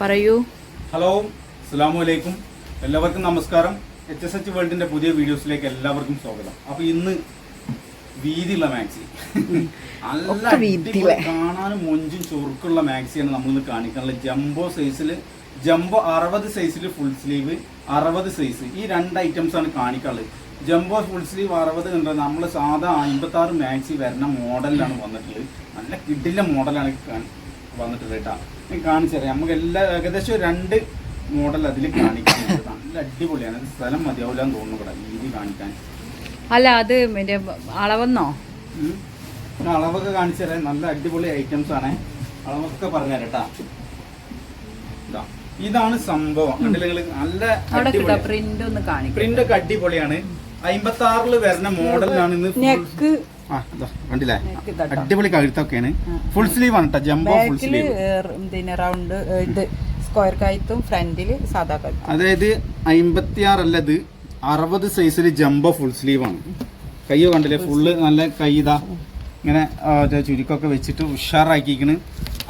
പറയൂ. ഹലോ അസ്സാമു അലൈക്കും. എല്ലാവർക്കും നമസ്കാരം. എച്ച് എസ് എച്ച് വേൾഡിന്റെ പുതിയ വീഡിയോസിലേക്ക് എല്ലാവർക്കും സ്വാഗതം. അപ്പൊ ഇന്ന് വീതിയുള്ള മാക്സി. നല്ല. അടിപൊളി കാണാനും മൊഞ്ചും ചൊറുക്കുള്ള മാക്സിയാണ് നമ്മൾ ഇന്ന് കാണിക്കാനുള്ളത് ജംബോ സൈസിൽ ജംബോ അറുപത് സൈസിൽ ഫുൾ സ്ലീവ് അറുപത് സൈസ് ഈ രണ്ട് ഐറ്റംസ് ആണ് കാണിക്കാനുള്ളത്. ജംബോ ഫുൾ സ്ലീവ് അറുപത് കണ്ടത് നമ്മൾ സാധാ അമ്പത്താറ് മാക്സി വരുന്ന മോഡലിലാണ് വന്നിട്ടുള്ളത്. നല്ല കിഡിലെ മോഡലാണ് വന്നിട്ടുള്ളത് കേട്ടോ. ഞാൻ കാണിച്ചുതരാം. നമുക്ക് എല്ലാ ഏകദേശം രണ്ട് മോഡൽ അതിൽ കാണിക്കുന്നുണ്ട്. നല്ല അടിപൊളിയാണ്. സ്ഥലം മതിയാവില്ല എന്ന് തോന്നുന്നു ഇവിടെ. രീതി കാണിക്കാൻ. അല്ല അത് മറ്റേ അളവെന്നോ? അളവൊക്കെ കാണിച്ചു തരാം നല്ല അടിപൊളി ഐറ്റംസ് ആണ്. അളവൊക്കെ പറഞ്ഞുതരാം കേട്ടാ. ഇതാ. ഇതാണ് സംഭവം. നല്ല പ്രിന്റ് ഒന്ന് കാണിക്കും പ്രിന്റ് ഒക്കെ അടിപൊളിയാണ്. അമ്പത്തി ആറിൽ വരുന്ന മോഡലാണ് ഇന്ന് കണ്ടില്ലേ? അടിപൊളി കഴുത്തൊക്കെയാണ്. ഫുൾ സ്ലീവ് ആണ് കേട്ടോ ജംബോ ഫുൾ സ്ലീവ് പിന്നെ റൗണ്ട് ഇത് സ്ക്വയർ കഴുത്തും ഫ്രണ്ടിൽ സാധാ കഴുത്തും. അതായത് അമ്പത്തി ആറ് ഇത് അറുപത് സൈസിൽ ജംബോ ഫുൾ സ്ലീവ് ആണ്. കയ്യോ കണ്ടില്ലേ ഫുള്ള് നല്ല കൈ ഇതാ. ഇങ്ങനെ ചുരുക്കൊക്കെ വെച്ചിട്ട് ഉഷാറാക്കിക്കണ്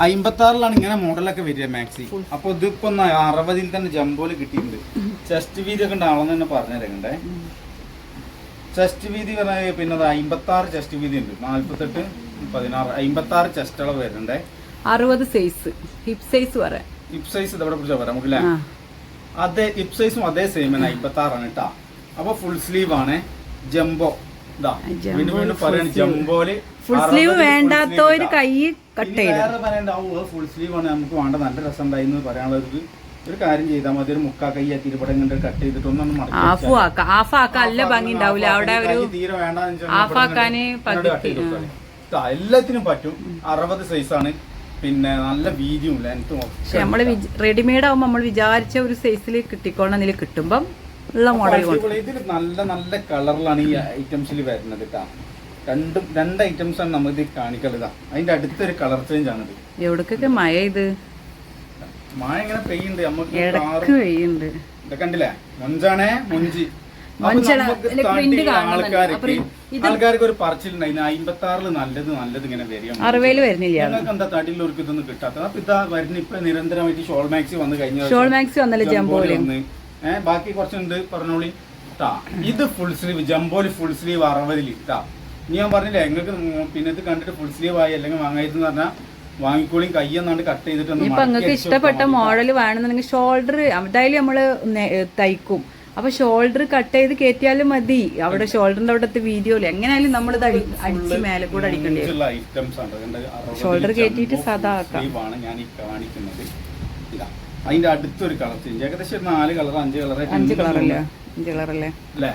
അമ്പത്തി ആറിലാണ് ഇങ്ങനെ മോഡലൊക്കെ വരിക മാക്സി അപ്പൊ ഇതിപ്പോ അറുപതിൽ തന്നെ ജംബോയിൽ കിട്ടിയിട്ടുണ്ട്. ചെസ്റ്റ് വീതി ഒക്കെ ഉണ്ടാവണം തന്നെ പറഞ്ഞുതരണ്ടേ ചെസ്റ്റ് വീതി പറഞ്ഞാൽ പിന്നെ അമ്പത്തി ആറ് ചെസ്റ്റ് വീതി ഉണ്ട്. നാല്പത്തെട്ട് പതിനാറ് അമ്പത്തി ആറ് ചെസ്റ്റ് അളവ് വരുന്നുണ്ട്. അറുപത് സൈസ് ഹിപ് സൈസ് പറയാം ഹിപ് സൈസ് ഇതവിടെ പിടിച്ചാൽ പറയാം നമുക്കില്ലേ? അതേ ഹിപ് സൈസും അതേ സെയിം തന്നെ അമ്പത്തി ആറാണ് കേട്ടാ അപ്പൊ ഫുൾ സ്ലീവ് ആണ്. ജംബോ ഫുൾ സ്ലീവ് വേണ്ടാത്തവര് കൈ കട്ട് ചെയ്ത് ഫുൾ സ്ലീവ് ആണ് നമുക്ക് വേണ്ട നല്ല രസം ഉണ്ടായിരുന്നു പറയാനുള്ളത്. പറയാനുള്ള ഒരു ഒരു കാര്യം ചെയ്താൽ മതി. ഒരു മുക്കാ കൈ കട്ട് ചെയ്തിട്ട് ഒന്നും മടക്കി ഹാഫ് ആക്ക ഹാഫ് ആക്കാൻ നല്ല ഭംഗി ഉണ്ടാവില്ല അവിടെ ഒരു തീരെ ആക്കാന് കൊടുത്താൽ. എല്ലാത്തിനും പറ്റും. അറുപത് സൈസാണ് പിന്നെ നല്ല വീതിയും ലെങ്ത്തും പക്ഷെ നമ്മൾ റെഡിമെയ്ഡ് ആവുമ്പോ നമ്മൾ വിചാരിച്ച ഒരു സൈസിൽ കിട്ടിക്കോണമെന്നിൽ കിട്ടുമ്പം ഉള്ള മോഡൽ ഇതിൽ ഇതിൽ നല്ല നല്ല കളറിലാണ് ഈ ഐറ്റംസിൽ വരുന്നത് കേട്ടാ രണ്ടും രണ്ട് ഐറ്റംസ് ആണ് നമുക്ക് ഇത് കാണിക്കലതാ അതിന്റെ അടുത്തൊരു കളർ ചേഞ്ച് ആണ് എവിടക്കൊക്കെ മഴ ഇത്? മഴ ഇങ്ങനെ പെയ്യുണ്ട് നമുക്ക് ഇടയ്ക്ക് കാറ് പെയ്യുണ്ട് ഇത് കണ്ടില്ലേ? മൊഞ്ചാണേ മൊഞ്ചി. ആൾക്കാർക്ക് ആൾക്കാർക്ക് ഒരു പറച്ചിലുണ്ടായിരുന്നു അമ്പത്തി ആറിൽ നല്ലത് നല്ലത് ഇങ്ങനെ വരും അറുപതിൽ വരുന്നില്ല ഞങ്ങൾക്ക് എന്താ തടിയിലവർക്ക് ഇതൊന്നും കിട്ടാത്തത്? അപ്പൊ ഇതാ വരുന്ന ഇപ്പൊ നിരന്തരമായിട്ട് ഷോൾ മാക്സി വന്ന് കഴിഞ്ഞ ഷോൾ മാക്സി വന്നല്ലേ ജംബോൽ ജംബോയിൽ വന്ന്. ഏ, ബാക്കി കുറച്ചുണ്ട്. പറഞ്ഞോളി. ട്ടാ ഇത് ഫുൾ സ്ലീവ് ജംബോലി ഫുൾ സ്ലീവ് അറുപതിൽ ട്ടാ ഇനി ഞാൻ പറഞ്ഞില്ലേ നിങ്ങൾക്ക് പിന്നെ ഇത് കണ്ടിട്ട് ഫുൾ സ്ലീവ് ആയി അല്ലെങ്കിൽ വാങ്ങായിരുന്നു പറഞ്ഞാൽ വാങ്ങിക്കോളിയും കയ്യെന്നാണ്ട് കട്ട് ചെയ്തിട്ട് ഇപ്പൊ നിങ്ങൾക്ക് ഇഷ്ടപ്പെട്ട. മോഡൽ വേണമെന്നുണ്ടെങ്കിൽ ഷോൾഡർ എന്തായാലും നമ്മൾ തയ്ക്കും. അപ്പൊ ഷോൾഡർ കട്ട് ചെയ്ത് കയറ്റിയാലും മതി. അവിടെ ഷോൾഡറിന്റെ അവിടുത്തെ വീഡിയോ എങ്ങനെയാലും നമ്മൾ അടി അടിച്ച് മേലെ കൂടെ അടിക്കേണ്ടി ഷോൾഡർ കയറ്റിട്ട് ആണ്. കയറ്റിയിട്ട് full ആക്കാം. ആണ് ഞാൻ കാണിക്കുന്നത്. അതിന്റെ അടുത്തൊരു കളർ ചേഞ്ച് ഏകദേശം നാല് കളർ അഞ്ച് കളർ അഞ്ച് കളറല്ലേ അഞ്ച് കളറല്ലേ അല്ലേ?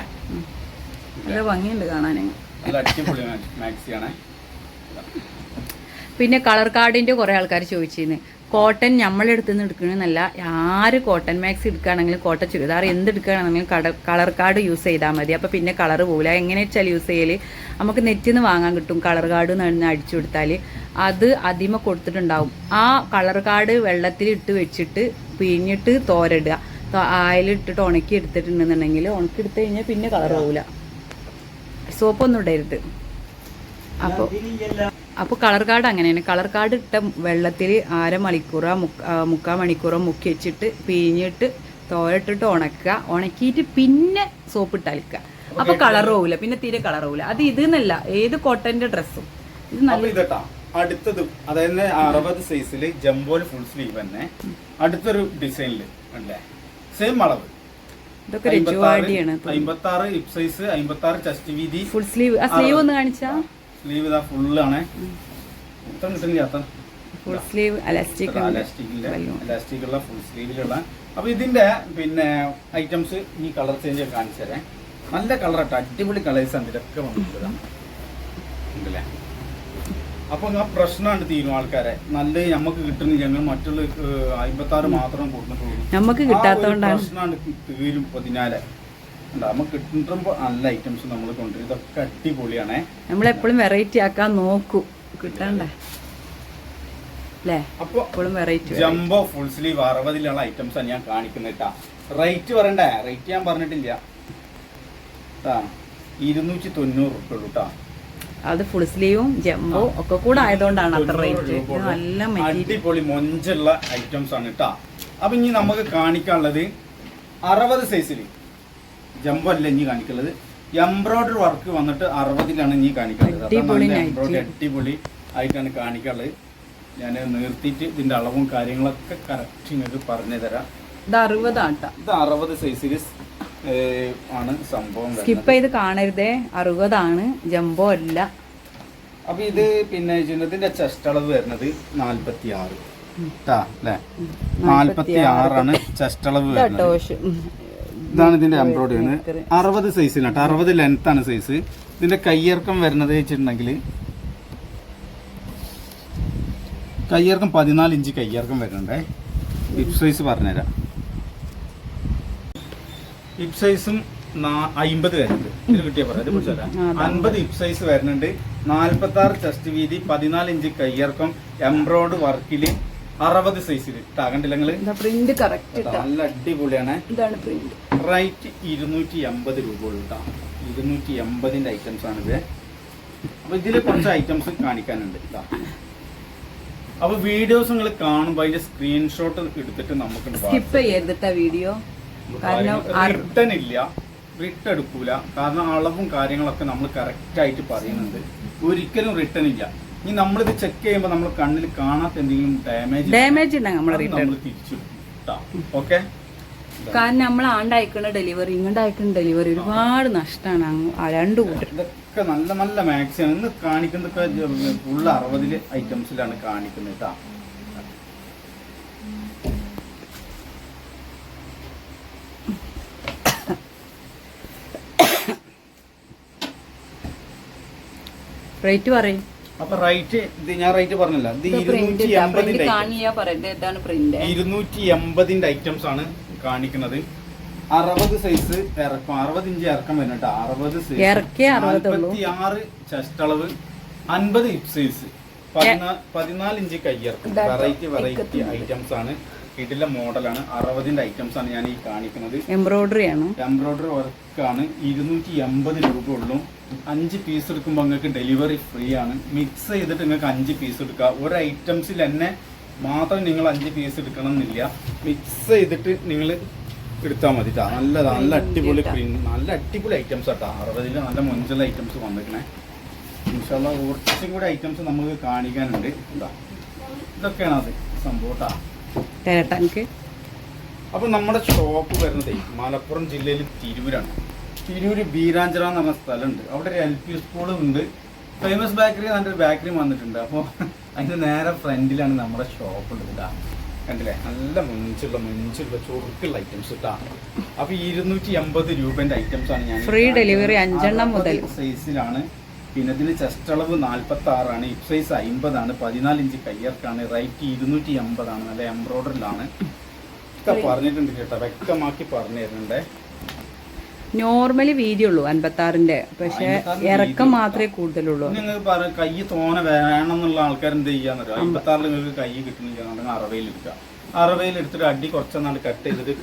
നല്ല ഭംഗിയുണ്ട് കാണാൻ നല്ല അടിപൊളി മാക്സിയാണ് പിന്നെ കളർ കാർഡിന്റെ കുറേ ആൾക്കാർ ചോദിച്ചിരുന്നു. കോട്ടൺ നമ്മളെടുത്ത് നിന്ന് എടുക്കണമെന്നല്ല ആര് കോട്ടൺ മാക്സ് എടുക്കുകയാണെങ്കിലും കോട്ടൺ ചുരിദാർ എന്ത് എടുക്കുകയാണെങ്കിലും കളർ കാർഡ് യൂസ് ചെയ്താൽ മതി. അപ്പോൾ പിന്നെ കളർ പോകില്ല എങ്ങനെ വെച്ചാൽ യൂസ് ചെയ്യൽ നമുക്ക് നെറ്റിൽ നിന്ന് വാങ്ങാൻ കിട്ടും കളർ കാർഡ് എന്ന് അടിച്ചു കൊടുത്താൽ അത് അതിമ കൊടുത്തിട്ടുണ്ടാവും. ആ കളർ കാർഡ് വെള്ളത്തിൽ ഇട്ട് വെച്ചിട്ട് പിഴിഞ്ഞിട്ട് തോരടുക. ആയിലിട്ടിട്ട് ഉണക്കി എടുത്തിട്ടുണ്ടെന്നുണ്ടെങ്കിൽ ഉണക്കി എടുത്തു കഴിഞ്ഞാൽ പിന്നെ കളർ പോകില്ല സോപ്പൊന്നും ഇടരുത്. അപ്പോൾ അപ്പോൾ കളർ കാർഡ് അങ്ങനെയാണ്. കളർ കാർഡ് ഇട്ട വെള്ളത്തിൽ അര മണിക്കൂറോ മുക്കാൽ മണിക്കൂറോ മുക്കി വെച്ചിട്ട് പിഴിഞ്ഞിട്ട് തോരട്ടിട്ട് ഉണക്കുക. ഉണക്കിയിട്ട് പിന്നെ സോപ്പ് ഇട്ട് അലിക്കുക. അപ്പോൾ കളർ പോകില്ല പിന്നെ തീരെ കളർ പോകില്ല അത് ഇതെന്നല്ല ഏത് കോട്ടന്റെ ഡ്രസ്സും. ഇത് നല്ല അടുത്തതും അതായത് അറുപത് സൈസിൽ ജംബോൽ ഫുൾ സ്ലീവ് തന്നെ. അടുത്തൊരു ഡിസൈനിൽ അല്ലേ? സെയിം അളവ്. ഇതൊക്കെ അമ്പത്തി ആറ് ഹിപ് സൈസ് അമ്പത്തി ആറ് ചെസ്റ്റ് വീതി. ഫുൾ സ്ലീവ് ആ സ്ലീവ് ഒന്ന് കാണിച്ചാ? സ്ലീവ് ഇതാ ഫുള്ളാണ് മൊത്തം കിട്ടുന്നില്ല അത്ര. ഫുൾ സ്ലീവ് അലാസ്റ്റിക് അലാസ്റ്റിക് ഉള്ള ഫുൾ സ്ലീവിലുള്ള അപ്പൊ ഇതിന്റെ പിന്നെ ഐറ്റംസ് ഈ കളർ ചേഞ്ച് കാണിച്ചു തരാം. നല്ല കളർ ആട്ടോ. അടിപൊളി കളേഴ്സ് ആണ് ഇതൊക്കെ വന്നിട്ടുള്ളതാണ് ഉണ്ടല്ലേ? അപ്പൊ ആ പ്രശ്നമാണ് തീരും ആൾക്കാരെ. നല്ല നമുക്ക് കിട്ടുന്നില്ല. ഞങ്ങൾ മറ്റുള്ള അമ്പത്താറ് മാത്രം കൊടുത്തിട്ടുള്ളൂ. നമുക്ക് കിട്ടാത്തോണ്ടാണ്. പ്രശ്നമാണ് തീരും പതിനാല്. നല്ല ഐറ്റംസ് നമ്മൾ കൊണ്ടുവരും. ഇതൊക്കെ അടിപൊളിയാണേ. നമ്മളെപ്പോഴും വെറൈറ്റി ആക്കാൻ നോക്കൂ. കിട്ടണ്ടേ? ജംബോ ഫുൾ സ്ലീവ് അറുപതിലുള്ള ഐറ്റംസ് ആണ് ഞാൻ കാണിക്കുന്നത് കേട്ടാ. റേറ്റ് പറയണ്ടേ? റേറ്റ് ഞാൻ പറഞ്ഞിട്ടില്ല. ട്ടാ ഇരുന്നൂറ്റി തൊണ്ണൂറ് റുപ്യ ഉള്ളൂ കേട്ടാ. അത് ഫുൾ സ്ലീവും ജംബോ ഒക്കെ കൂടെ ആയതുകൊണ്ടാണ് അത്ര റേറ്റ് നല്ല അടിപൊളി മൊഞ്ചുള്ള ഐറ്റംസ് ആണ് കേട്ടാ. അപ്പൊ ഇനി നമുക്ക് കാണിക്കാനുള്ളത് അറുപത് സൈസിൽ ജമ്പോ അല്ല ഇനി കാണിക്കുന്നത് എംബ്രോയിഡറി വർക്ക് വന്നിട്ട് അറുപതിലാണ് ഇനി കാണിക്കുന്നത്. എംബ്രോയിഡറി അടിപൊളി ആയിട്ടാണ് കാണിക്കാനുള്ളത് ഞാൻ നിർത്തിയിട്ട് ഇതിന്റെ അളവും കാര്യങ്ങളൊക്കെ കറക്റ്റ് നിങ്ങൾക്ക് പറഞ്ഞു തരാം. ഇത് അറുപതാട്ടാ. ഇത് അറുപത് സൈസിൽ ആണ് സംഭവം. സ്കിപ്പ് ചെയ്ത് കാണരുതേ. അറുപതാണ്. ജംബോ അല്ല. അപ്പൊ ഇത് പിന്നെ ഇതിന്റെ ചെസ്റ്റ് അളവ് വരുന്നത് നാല്പത്തി ആറ് നാല്പത്തി ആറാണ് ചെസ്റ്റ് അളവ് വരുന്നത്. ഇതാണ് ഇതിന്റെ എംബ്രോയിഡറി. വരുന്നത് അറുപത് സൈസിലാണ് അറുപത് ലെങ്ത് ആണ് സൈസ് ഇതിന്റെ കയ്യിറക്കം വരുന്നത് വെച്ചിട്ടുണ്ടെങ്കിൽ കയ്യിറക്കം പതിനാല് ഇഞ്ച് കയ്യിറക്കം വരുന്നുണ്ടേ. ഹിപ് സൈസ് പറഞ്ഞുതരാം. ഹിപ് സൈസും അമ്പത് വരുന്നുണ്ട്. ഇത് കിട്ടിയ പറയാം. അൻപത് ഹിപ് സൈസ് വരുന്നുണ്ട്. നാല്പത്തി ആറ് ചെസ്റ്റ് വീതി പതിനാല് ഇഞ്ച് കയ്യിറക്കം എംബ്രോയിഡ് വർക്കിൽ അറുപത് സൈസിൽ ഇട്ടാകണ്ടില്ല നിങ്ങൾ? പ്രിന്റ് കറക്റ്റ് നല്ല അടിപൊളിയാണ്. ഇതാണ് പ്രിന്റ് റേറ്റ് ഇരുന്നൂറ്റി എൺപത് രൂപ ഉള്ളൂ ഇരുന്നൂറ്റി എൺപതിന്റെ ഐറ്റംസ് ആണിത് അപ്പൊ ഇതിൽ കുറച്ച് ഐറ്റംസ് കാണിക്കാനുണ്ട് ഇതാ അപ്പൊ വീഡിയോസ് നിങ്ങൾ കാണുമ്പോൾ അതിന്റെ സ്ക്രീൻഷോട്ട് എടുത്തിട്ട് നമുക്ക് സ്കിപ്പ് വീഡിയോ കാരണം റിട്ടേൺ ഇല്ല. റിട്ടേൺ എടുക്കൂല. കാരണം അളവും കാര്യങ്ങളൊക്കെ നമ്മൾ കറക്റ്റ് ആയിട്ട് പറയുന്നുണ്ട്. ഒരിക്കലും റിട്ടേൺ ഇല്ല. ഇനി നമ്മളിത് ചെക്ക് ചെയ്യുമ്പോൾ നമ്മൾ കണ്ണിൽ കാണാത്ത എന്തെങ്കിലും ഡാമേജ് ഡാമേജ് നമ്മൾ തിരിച്ചു ഓക്കെ കാരണം നമ്മൾ ആണ്ട് അയക്കുന്ന ഡെലിവറി ഇങ്ങോട്ട് അയക്കുന്ന ഡെലിവറി ഒരുപാട് നഷ്ടമാണ് രണ്ട് കൂട്ടർ. ഇതൊക്കെ നല്ല നല്ല മാക്സിമം ഇന്ന് കാണിക്കുന്നതൊക്കെ ഉള്ള അറുപതിൽ ഐറ്റംസിലാണ് കാണിക്കുന്നത് കേട്ടാ റേറ്റ് പറയും. അപ്പൊ റേറ്റ് ഇത് ഞാൻ റേറ്റ് പറഞ്ഞില്ല. ഇത് ഇരുന്നൂറ്റി എൺപതിന്റെ ഇരുന്നൂറ്റി എൺപതിന്റെ ഐറ്റംസ് ആണ് കാണിക്കുന്നത്. അറുപത് സൈസ് ഇറക്കം അറുപത് ഇഞ്ച് ഇറക്കം വരുന്നുണ്ട് അറുപത് സൈസ് അറുപതുള്ളൂ. ആറ് ചെസ്റ്റ് അളവ് അൻപത് ഹിപ് സൈസ് പതിനാല് ഇഞ്ച് കയ്യിറക്കം വെറൈറ്റി വെറൈറ്റി ഐറ്റംസ് ആണ്. ഇതിലെ മോഡലാണ് അറുപതിന്റെ ഐറ്റംസ് ആണ് ഞാൻ ഈ കാണിക്കുന്നത്. എംബ്രോയിഡറി ആണ്? എംബ്രോയിഡറി വർക്കാണ് ഇരുന്നൂറ്റി എൺപത് രൂപ ഉള്ളൂ അഞ്ച് പീസ് എടുക്കുമ്പോൾ നിങ്ങൾക്ക് ഡെലിവറി ഫ്രീ ആണ്. മിക്സ് ചെയ്തിട്ട് നിങ്ങൾക്ക് അഞ്ച് പീസ് എടുക്കാം. ഒരു ഐറ്റംസിൽ തന്നെ മാത്രം നിങ്ങൾ അഞ്ച് പീസ് എടുക്കണം എന്നില്ല മിക്സ് ചെയ്തിട്ട് നിങ്ങൾ എടുത്താൽ മതി നല്ല നല്ലതാ നല്ല അടിപൊളി പ്രിന്റ് നല്ല അടിപൊളി ഐറ്റംസ് കേട്ടോ അറുപതിൽ നല്ല മൊഞ്ചുള്ള ഐറ്റംസ് വന്നിരിക്കണേ. ഇൻഷാല്ല കുറച്ചും കൂടി ഐറ്റംസ് നമുക്ക് കാണിക്കാനുണ്ട്. എന്താ ഇതൊക്കെയാണ് അത് സംഭവം ട്ടാ. തരട്ടെ. എനിക്ക് അപ്പൊ നമ്മുടെ ഷോപ്പ് വരുന്നത് മലപ്പുറം ജില്ലയിൽ തിരൂരാണ്. തിരൂര് ബീരാഞ്ചിറ എന്ന് പറഞ്ഞ സ്ഥലമുണ്ട്. അവിടെ ഒരു എൽ പി സ്കൂളും ഉണ്ട്. ഫേമസ് ബേക്കറി നല്ലൊരു ബേക്കറിയും വന്നിട്ടുണ്ട്. അപ്പോൾ അതിന്റെ നേരെ ഫ്രണ്ടിലാണ് നമ്മുടെ ഷോപ്പ് ഉള്ളത് കേട്ടോ കണ്ടില്ലേ? നല്ല മുഞ്ചുള്ള മുഞ്ചുള്ള ചുറുക്കുള്ള ഐറ്റംസ് കിട്ടാ അപ്പൊ ഇരുന്നൂറ്റി എൺപത് രൂപന്റെ ഐറ്റംസ് ആണ് ഞാൻ ഫ്രീ ഡെലിവറി അഞ്ചെണ്ണം മുതൽ. സൈസിലാണ് പിന്നെ ഇതിന് ചെസ്റ്റ് അളവ് നാൽപ്പത്തി ആറാണ് ഇപ്പ് സൈസ് അമ്പതാണ്. പതിനാല് ഇഞ്ച് കയ്യർക്കാണ് റൈറ്റ് ഇരുന്നൂറ്റി എൺപതാണ് നല്ല എംബ്രോയിഡറിലാണ് ഒക്കെ പറഞ്ഞിട്ടുണ്ട് കേട്ടോ. വ്യക്തമാക്കി പറഞ്ഞു തരുന്നുണ്ടേ. നോർമലി വീതി ഉള്ളൂ അൻപത്താറിന്റെ. പക്ഷെ ഇറക്കം മാത്രമേ കൂടുതലുള്ളൂ. നിങ്ങൾ കൈ തോനെ വേണം എന്നുള്ള ആൾക്കാർ എന്ത് ചെയ്യാന്ന് അറിയാം? അമ്പത്തി ആറിൽ നിങ്ങൾക്ക് കൈ കിട്ടുന്നില്ല അറവയിൽ എടുക്കുക. അറുപയിൽ എടുത്തിട്ട് അടി കുറച്ചെന്നാണ് കട്ട് ചെയ്തിട്ട്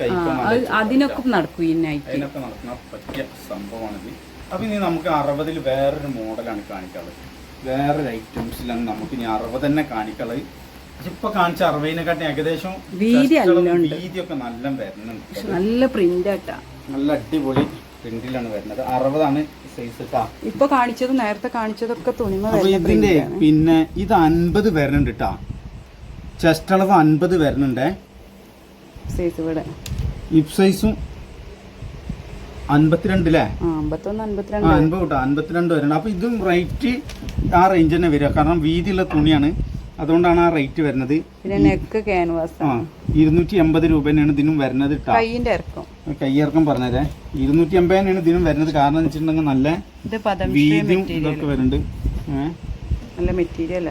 അത് അതിനൊക്കെ നടക്കും ഈ നൈറ്റ് അതിനൊക്കെ നടക്കുന്ന പറ്റിയ സംഭവമാണിത്. അപ്പൊ ഇനി നമുക്ക് അറുപതിൽ വേറൊരു മോഡലാണ് കാണിക്കാനുള്ളത്. വേറൊരു ഐറ്റംസിലാണ് നമുക്ക് ഇനി അറുപത് തന്നെ കാണിക്കാനുള്ളത്. ഇപ്പൊ കാണിച്ച ഏകദേശം വീതി വീതിയൊക്കെ നല്ല വരുന്നുണ്ട്. നല്ല പ്രിന്റ് ആട്ടാ. നല്ല അടിപൊളി പ്രിന്റിലാണ് വരുന്നത്. അറുപതാണ് സൈസ് ഇപ്പൊ കാണിച്ചത് നേരത്തെ കാണിച്ചതൊക്കെ തുണിമ ഇതിന്റെ പിന്നെ ഇത് അൻപത് വരുന്നുണ്ട് കേട്ടാ ചെസ്റ്റ് അളവ് അൻപത് വരുന്നുണ്ടേ. സൈസ് ഇവിടെ. ഹിപ് സൈസും അൻപത്തിരണ്ട് അല്ലേ ആ അമ്പത്തൊന്ന് ആ അൻപത്തിരണ്ട് അൻപത് അൻപത്തിരണ്ട് വരുന്നുണ്ട് അപ്പൊ ഇതും റേറ്റ് ആ റേഞ്ച് തന്നെ വരിക. കാരണം വീതിയുള്ള തുണിയാണ്. അതുകൊണ്ടാണ് ആ റേറ്റ് വരുന്നത്. പിന്നെ നെക്ക് ക്യാൻവാസ് ആ ഇരുന്നൂറ്റി എൺപത് രൂപ തന്നെയാണ് ഇതിനും വരുന്നത് കൈയിന്റെ ഇറക്കം. പറഞ്ഞതേ ഇരുന്നൂറ്റി എൺപത് തന്നെയാണ് ഇതിനും വരുന്നത്. കാരണം എന്ന് വെച്ചിട്ടുണ്ടെങ്കിൽ നല്ല വീതിയും മെറ്റീരിയൽ ഇതൊക്കെ വരുന്നുണ്ട്. നല്ല മെറ്റീരിയൽ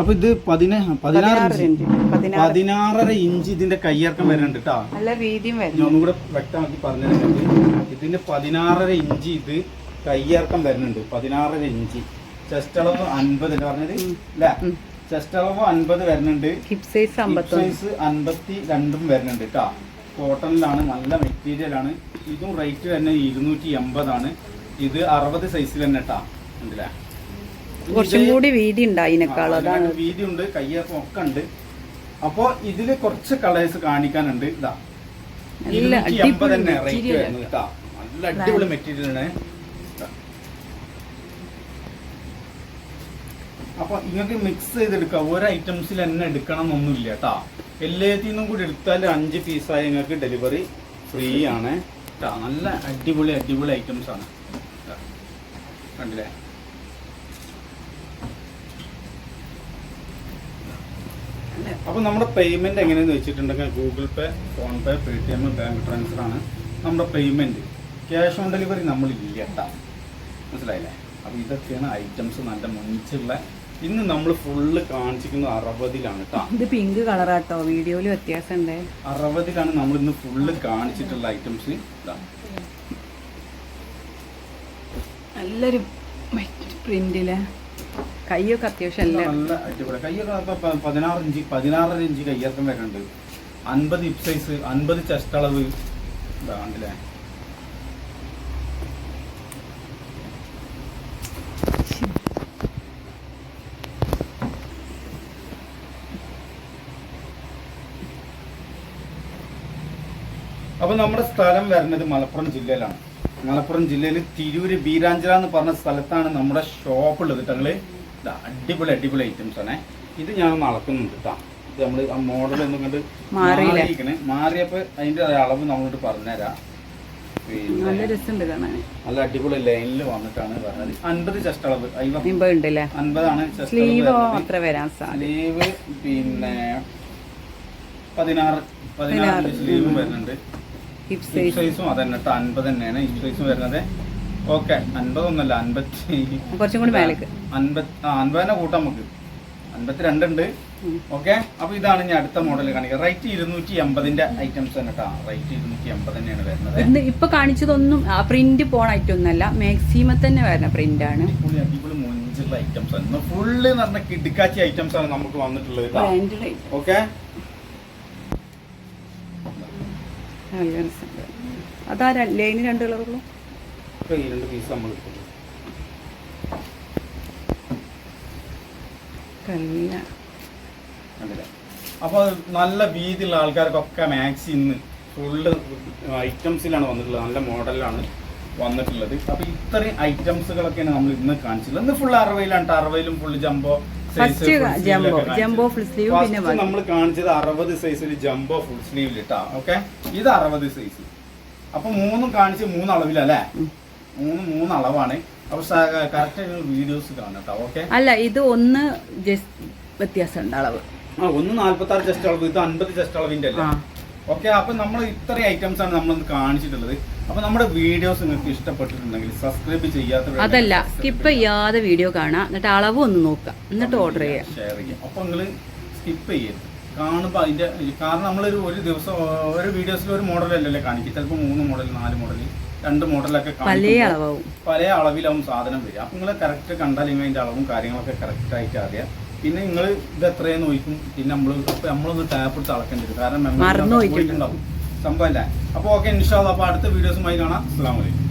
അപ്പൊ ഇത് പതിനാറ് പതിനാറര ഇഞ്ച്. ഇതിന്റെ കയ്യിറക്കം വരുന്നുണ്ട് കേട്ടോ നല്ല വീതിയും ഞാൻ വരുന്നു ഒന്നുകൂടെ വ്യക്തമാക്കി പറഞ്ഞിട്ടുണ്ട് ഇതിന്റെ പതിനാറര ഇഞ്ച് ഇത് കയ്യിറക്കം വരുന്നുണ്ട്. പതിനാറര ഇഞ്ച്. ചെസ്റ്റ് അളവ് അൻപത് അല്ലേ പറഞ്ഞത്. അല്ലേ ചെസ്റ്റ് അളവ് അൻപത് വരുന്നുണ്ട്. ഹിപ് സൈസ് അമ്പത്തൊന്ന്. സൈസ് അൻപത്തി രണ്ടും വരുന്നുണ്ട് കേട്ടോ കോട്ടണിലാണ് നല്ല മെറ്റീരിയൽ ആണ്. ഇതും റേറ്റ് തന്നെ ഇരുന്നൂറ്റി എൺപതാണ് ഇത് അറുപത് സൈസിൽ തന്നെ കേട്ടാ ഉണ്ടല്ലേ കുറച്ചും കൂടി വീതി ഉണ്ട് അതിനേക്കാളും അതാണ്. വീതി ഉണ്ട് കയ്യൊക്കെ ഒക്കെ ഉണ്ട്. അപ്പോ ഇതിൽ കുറച്ച് കളേഴ്സ് കാണിക്കാനുണ്ട്. ഇതാ. നല്ല അടിപൊളി മെറ്റീരിയൽ ആണ്. അപ്പൊ നിങ്ങൾക്ക് മിക്സ് ചെയ്തെടുക്കാം. ഒരു ഐറ്റംസിൽ തന്നെ എടുക്കണം എന്നൊന്നുമില്ല കേട്ടാ. എല്ലാത്തിനും കൂടി എടുത്താൽ അഞ്ച് പീസായി നിങ്ങൾക്ക് ഡെലിവറി ഫ്രീ ആണ്. കേട്ടാ നല്ല അടിപൊളി അടിപൊളി ഐറ്റംസ് ആണ്. കണ്ടില്ലേ? അപ്പൊ നമ്മുടെ പേയ്മെന്റ് എങ്ങനെയെന്ന് വെച്ചിട്ടുണ്ടെങ്കിൽ Google Pay PhonePe Paytm bank transfer ആണ് നമ്മുടെ പേയ്മെന്റ് ക്യാഷ് ഓൺ ഡെലിവറി നമ്മൾ ഇല്ലാത്ത മനസ്സിലായില്ലേ? അപ്പോൾ ഇതൊക്കെയാണ് ഐറ്റംസ് നല്ല മുഞ്ചുള്ള ഇന്ന് നമ്മൾ ഫുള്ള് കാണിച്ചിരിക്കുന്നത് അറുപതിലാണ് കേട്ടോ ഇത് പിങ്ക് കളറാട്ടോ വീഡിയോയിൽ വ്യത്യാസമുണ്ട്. അറുപതിലാണ് നമ്മൾ ഇന്ന് ഫുള്ള് കാണിച്ചിട്ടുള്ള ഐറ്റംസ് നല്ലൊരു പ്രിന്റിൽ കൈയൊക്കെ അത്യാവശ്യം നല്ല നല്ല അടിപൊളി. കയ്യൊക്കെ പതിനാറ് ഇഞ്ച് പതിനാറര ഇഞ്ച് കയ്യിറക്കം വരുന്നുണ്ട് അൻപത് ഇപ് സൈസ് അൻപത് ചെസ്റ്റ് അളവ് ഉണ്ടല്ലേ അപ്പോൾ അപ്പൊ നമ്മുടെ സ്ഥലം വരുന്നത് മലപ്പുറം ജില്ലയിലാണ്. മലപ്പുറം ജില്ലയിൽ തിരൂര് ബീരാഞ്ചിറ എന്ന് പറഞ്ഞ സ്ഥലത്താണ് നമ്മുടെ ഷോപ്പ് ഉള്ളത് കേട്ടോ അടിപൊളി അടിപൊളി ഐറ്റംസ് ആണ്. ഇത് ഞാൻ അളക്കുന്നുണ്ട് കേട്ടോ ഇത് നമ്മൾ ആ മോഡൽ ഒന്നും കണ്ട് മാറിയിരിക്കണേ. മാറിയപ്പോൾ മാറിയപ്പോ അതിന്റെ അളവ് നമ്മളോട് പറഞ്ഞുതരാം. നല്ല രസമുണ്ട് കാണാൻ. നല്ല അടിപൊളി ലൈനിൽ വന്നിട്ടാണ് പറഞ്ഞത്. അൻപത് ചെസ്റ്റ് അളവ്. അൻപതാണ് സ്ലീവ് സ്ലീവോ അളവ് അത്ര വരാൻ സാധ്യത. സ്ലീവ് പിന്നെ പതിനാറ് പതിനാറ്. സ്ലീവും വരുന്നുണ്ട്. ഹിപ് സൈസും അതന്നെ അൻപത് തന്നെയാണ്. ഹിപ് സൈസും വരുന്നത്. ഓക്കെ അൻപതൊന്നല്ല അൻപത്തി കുറച്ചും കൂടി മേലേക്ക്. അൻപതിനെ കൂട്ടാം നമുക്ക്. അൻപത്തിരണ്ടുണ്ട്. ഉണ്ട് ഓക്കെ അപ്പൊ ഇതാണ് ഞാൻ അടുത്ത മോഡൽ കാണിക്കുക. റേറ്റ് ഇരുന്നൂറ്റി എൺപതിന്റെ ഐറ്റംസ് തന്നെ കേട്ടോ റേറ്റ് ഇരുന്നൂറ്റി എൺപത് തന്നെയാണ് വരുന്നത്. ഇന്ന് ഇപ്പൊ കാണിച്ചതൊന്നും ആ പ്രിന്റ് പോണ ഐറ്റം ഒന്നല്ല മാക്സിമം തന്നെ വരുന്ന പ്രിന്റ് ആണ്. അടിപൊളി മുഞ്ചുള്ള ഐറ്റംസ് ആണ്. ഫുള്ള് പറഞ്ഞ കിടുക്കാച്ചി ഐറ്റംസ് ആണ് നമുക്ക് വന്നിട്ടുള്ളത് ഓക്കെ. അതാ ലൈന് രണ്ട് കളറുള്ളൂ ഈ രണ്ട് പീസ് നമ്മൾ എടുക്കുന്നത് അപ്പോൾ നല്ല വീതിയുള്ള ആൾക്കാർക്കൊക്കെ മാക്സി ഇന്ന് ഫുള്ള് ഐറ്റംസിലാണ് വന്നിട്ടുള്ളത്. നല്ല മോഡലിലാണ് വന്നിട്ടുള്ളത്. അപ്പോൾ ഇത്രയും ഐറ്റംസുകളൊക്കെയാണ് നമ്മൾ ഇന്ന് കാണിച്ചിട്ടുള്ളത്. ഇന്ന് ഫുൾ അറുപതിലാണ്. അറുപതിലും ഫുൾ ജംബോ നമ്മൾ കാണിച്ചത്. അറുപത് സൈസിൽ ജംബോ ഫുൾ സ്ലീവിൽ ഇട്ടാ ഓക്കെ ഇത് അറുപത് സൈസ് അപ്പൊ മൂന്നും കാണിച്ച് മൂന്ന് അളവിലല്ലേ. മൂന്ന് മൂന്ന് അളവാണ് അപ്പൊ കറക്റ്റ് വീഡിയോസ് കാണാം കേട്ടോ ഓക്കെ അല്ല ഇത് ഒന്ന് ജസ്റ്റ് വ്യത്യാസമുണ്ട് അളവ്. ആ ഒന്ന് നാല്പത്തി ആറ് ജസ്റ്റ് അളവ് ഇത് അൻപത് ജസ്റ്റ് അളവിന്റെ അല്ലേ? ഓക്കെ അപ്പൊ നമ്മൾ ഇത്രയും ഐറ്റംസ് ആണ് നമ്മൾ കാണിച്ചിട്ടുള്ളത്. അപ്പൊ നമ്മുടെ വീഡിയോസ് നിങ്ങൾക്ക് ഇഷ്ടപ്പെട്ടിട്ടുണ്ടെങ്കിൽ സബ്സ്ക്രൈബ് ചെയ്യാത്ത അതല്ല സ്കിപ്പ് ചെയ്യാതെ വീഡിയോ കാണാം. എന്നിട്ട് അളവ് ഒന്ന് നോക്കാം. എന്നിട്ട് ഓർഡർ ചെയ്യാം ഷെയർ ചെയ്യാം. അപ്പൊ നിങ്ങൾ സ്കിപ്പ് ചെയ്യരുത്. കാണുമ്പോൾ അതിന്റെ കാരണം നമ്മളൊരു ഒരു ദിവസം ഒരു വീഡിയോസിൽ ഒരു മോഡലല്ലേ കാണിക്കും ചിലപ്പോൾ മൂന്ന് മോഡൽ നാല് മോഡൽ രണ്ട് മോഡലൊക്കെ പല അളവാവും. പല അളവിലാവും സാധനം വരിക. അപ്പൊ നിങ്ങൾ കറക്റ്റ് കണ്ടാൽ നിങ്ങൾ അതിന്റെ അളവും കാര്യങ്ങളൊക്കെ കറക്റ്റ് ആയിട്ട് അറിയാം. പിന്നെ നിങ്ങൾ ഇത് എത്രയെന്ന് നോക്കും പിന്നെ നമ്മൾ അപ്പൊ നമ്മളൊന്ന് ടാപ്പ് എടുത്ത് അളക്കേണ്ടി വരും. കാരണം മെമ്മറി പോയിട്ടുണ്ടാവും. സംഭവം അല്ലേ. അപ്പൊ ഓക്കെ ഇൻഷാല്ല അപ്പൊ അടുത്ത വീഡിയോസുമായി കാണാം. അസ്സാം വലൈക്കും